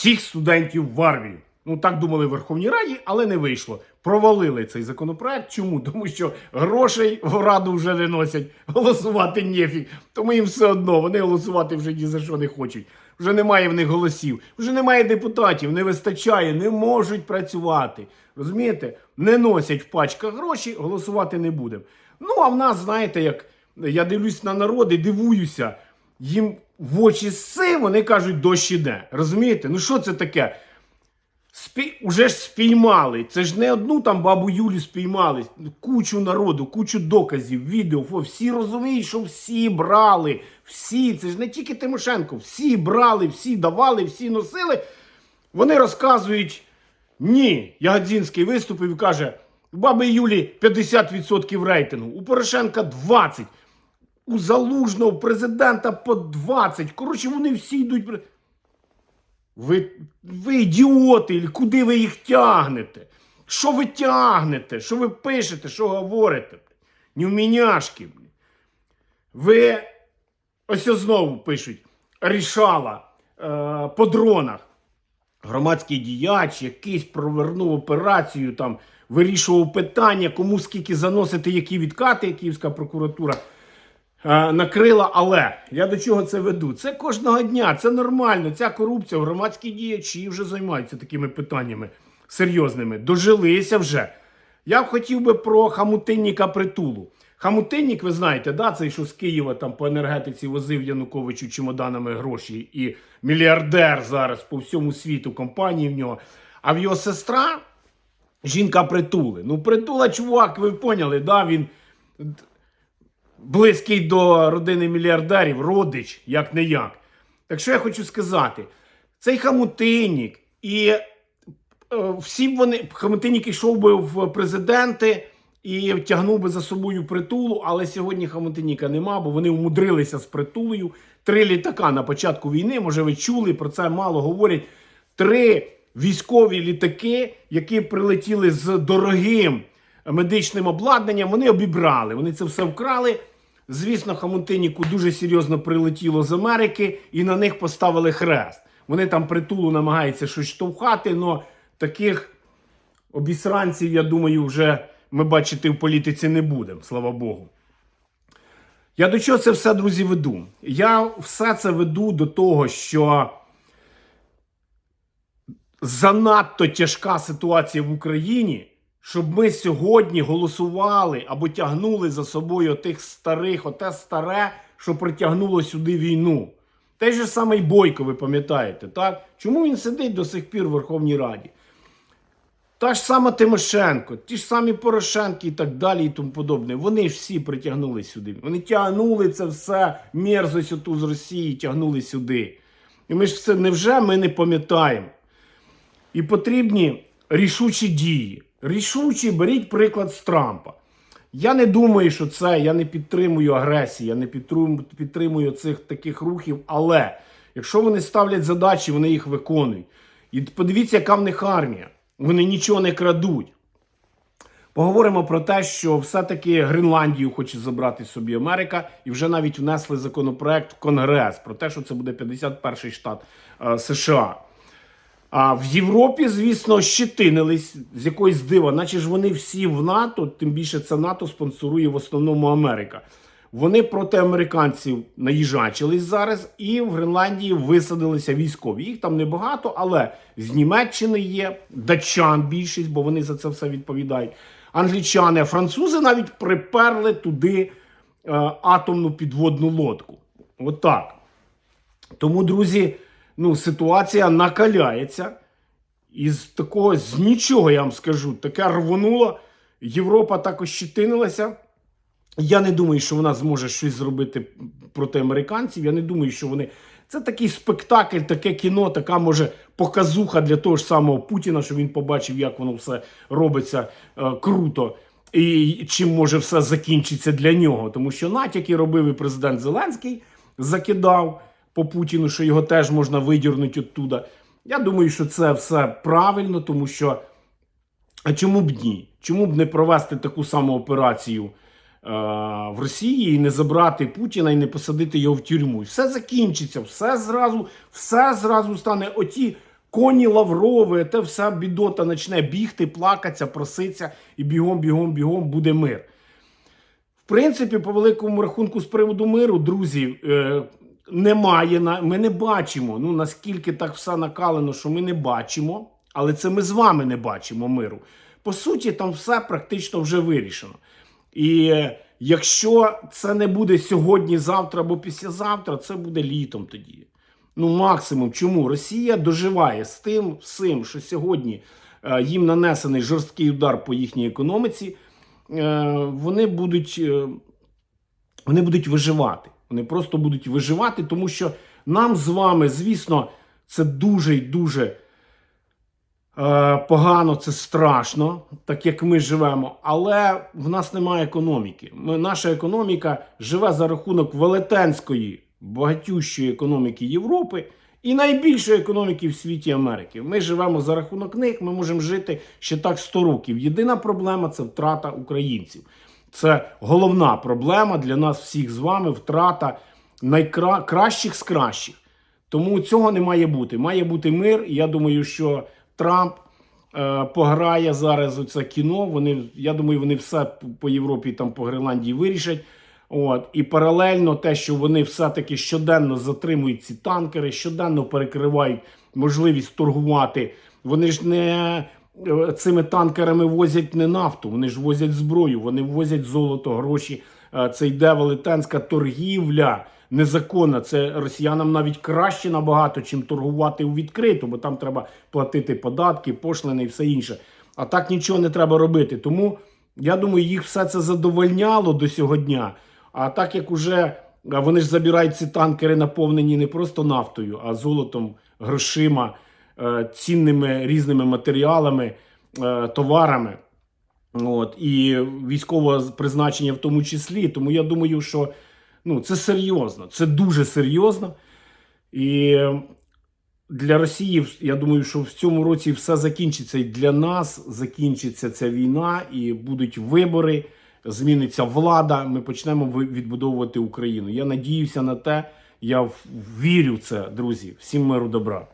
всіх студентів в армію. Ну так думали в Верховній Раді, але не вийшло. Провалили цей законопроект. Чому? Тому що грошей в раду вже не носять, голосувати нефіг. Тому їм все одно вони голосувати вже ні за що не хочуть. Вже немає в них голосів, вже немає депутатів, не вистачає, не можуть працювати. Розумієте? Не носять в пачках гроші, голосувати не будемо. Ну а в нас, знаєте, як я дивлюсь на народ і дивуюся, їм в очі сси, вони кажуть, дощ іде. Розумієте? Ну що це таке? Спі... Уже ж спіймали. Це ж не одну там бабу Юлю спіймали. Кучу народу, кучу доказів, відео. Всі розуміють, що всі брали. Всі, це ж не тільки Тимошенко, всі брали, всі давали, всі носили. Вони розказують. Ні, Ягодзінський виступив і каже: у баби Юлі 50% рейтингу, у Порошенка 20%, у Залужного, президента по 20%. Коротше, вони всі йдуть. ви, ви ідіоти, куди ви їх тягнете? Що ви тягнете? Що ви пишете, що говорите? Нюміняшки. блін. Ви ось знову пишуть: рішала е, по дронах. Громадський діяч якийсь провернув операцію, там вирішував питання, кому скільки заносити, які відкати, Київська прокуратура накрила. Але я до чого це веду? Це кожного дня, це нормально. Ця корупція, громадські діячі вже займаються такими питаннями серйозними. Дожилися вже. Я б хотів би про хамутинніка притулу. Хамутиннік, ви знаєте, да, цей, що з Києва там по енергетиці возив Януковичу чемоданами гроші, і мільярдер зараз по всьому світу компанії в нього. А в його сестра жінка притули. Ну, притула, чувак, ви поняли, да, він близький до родини мільярдерів, родич, як не як. Так що я хочу сказати, цей хамутинник і е, всі вони хамутинник йшов би в президенти і тягнув би за собою притулу, але сьогодні хамутинніка нема, бо вони умудрилися з притулою. Три літака на початку війни, може ви чули, про це мало говорять. Три військові літаки, які прилетіли з дорогим медичним обладнанням, вони обібрали. Вони це все вкрали. Звісно, Хамутинніку дуже серйозно прилетіло з Америки і на них поставили хрест. Вони там притулу намагаються щось штовхати, але таких обісранців, я думаю, вже ми бачити в політиці не будемо, слава Богу. Я до чого це все, друзі, веду? Я все це веду до того, що занадто тяжка ситуація в Україні, щоб ми сьогодні голосували або тягнули за собою тих старих, оте старе, що притягнуло сюди війну. Той же самий Бойко, ви пам'ятаєте, так? Чому він сидить до сих пір в Верховній Раді? Та ж сама Тимошенко, ті ж самі Порошенки і так далі, і тому подобне. Вони ж всі притягнули сюди. Вони тягнули це все, мерзость оту з Росії, тягнули сюди. І ми ж це невже ми не пам'ятаємо? І потрібні рішучі дії. Рішучі, беріть приклад з Трампа. Я не думаю, що це, я не підтримую агресії, я не підтримую, підтримую цих таких рухів. Але якщо вони ставлять задачі, вони їх виконують. І подивіться, яка в них армія. Вони нічого не крадуть. Поговоримо про те, що все-таки Гренландію хоче забрати собі Америка, і вже навіть внесли законопроект в Конгрес про те, що це буде 51-й штат е, США. А в Європі, звісно, щетинились з якоїсь дива, наче ж вони всі в НАТО, тим більше це НАТО спонсорує в основному Америка. Вони проти американців наїжачились зараз, і в Гренландії висадилися військові. Їх там небагато, але з Німеччини є, датчан більшість, бо вони за це все відповідають. Англічани, французи навіть приперли туди е, атомну підводну лодку. Отак. Тому, друзі, ну, ситуація накаляється. Із такого з нічого я вам скажу, таке рвонуло. Європа також щетинилася. Я не думаю, що вона зможе щось зробити проти американців. Я не думаю, що вони. Це такий спектакль, таке кіно, така може показуха для того ж самого Путіна, що він побачив, як воно все робиться е, круто. І чим може все закінчиться для нього. Тому що натяки робив і президент Зеленський, закидав по Путіну, що його теж можна видірнути оттуда. Я думаю, що це все правильно, тому що а чому б ні? Чому б не провести таку саму операцію е, в Росії і не забрати Путіна і не посадити його в тюрму? І все закінчиться, все зразу, все зразу стане. Оті коні Лаврови, те вся бідота почне бігти, плакатися, проситися, і бігом, бігом, бігом буде мир. В принципі, по великому рахунку, з приводу миру, друзі, е, немає. Ми не бачимо. Ну наскільки так все накалено, що ми не бачимо, але це ми з вами не бачимо миру. По суті, там все практично вже вирішено. І е, якщо це не буде сьогодні, завтра або післязавтра, це буде літом тоді. Ну, максимум. Чому? Росія доживає з тим всім, що сьогодні е, їм нанесений жорсткий удар по їхній економіці. Е, вони будуть. вони будуть виживати. Вони просто будуть виживати, тому що нам з вами, звісно, це дуже і дуже е, погано, це страшно, так як ми живемо. Але в нас немає економіки. Ми, наша економіка живе за рахунок велетенської, багатющої економіки Європи і найбільшої економіки в світі Америки. Ми живемо за рахунок них, ми можемо жити ще так 100 років. Єдина проблема це втрата українців. Це головна проблема для нас всіх з вами втрата найкращих з кращих. Тому цього не має бути. Має бути мир. Я думаю, що Трамп е, пограє зараз у це кіно. Вони, я думаю, вони все по- Європі, там по Гренландії вирішать. От і паралельно те, що вони все-таки щоденно затримують ці танкери, щоденно перекривають можливість торгувати. Вони ж не цими танкерами возять не нафту, вони ж возять зброю, вони возять золото, гроші. Е, Це йде велетенська торгівля незаконна. Це росіянам навіть краще набагато, чим торгувати у відкриту, бо там треба платити податки, пошлини і все інше. А так нічого не треба робити. Тому я думаю, їх все це задовольняло до сього дня. А так як уже вони ж забирають ці танкери, наповнені не просто нафтою, а золотом, грошима, е, цінними різними матеріалами, е, товарами. От, і військового призначення в тому числі. Тому я думаю, що ну, це серйозно, це дуже серйозно. І для Росії, я думаю, що в цьому році все закінчиться і для нас закінчиться ця війна, і будуть вибори, зміниться влада. Ми почнемо відбудовувати Україну. Я надіюся на те, я вірю в це, друзі. Всім миру добра.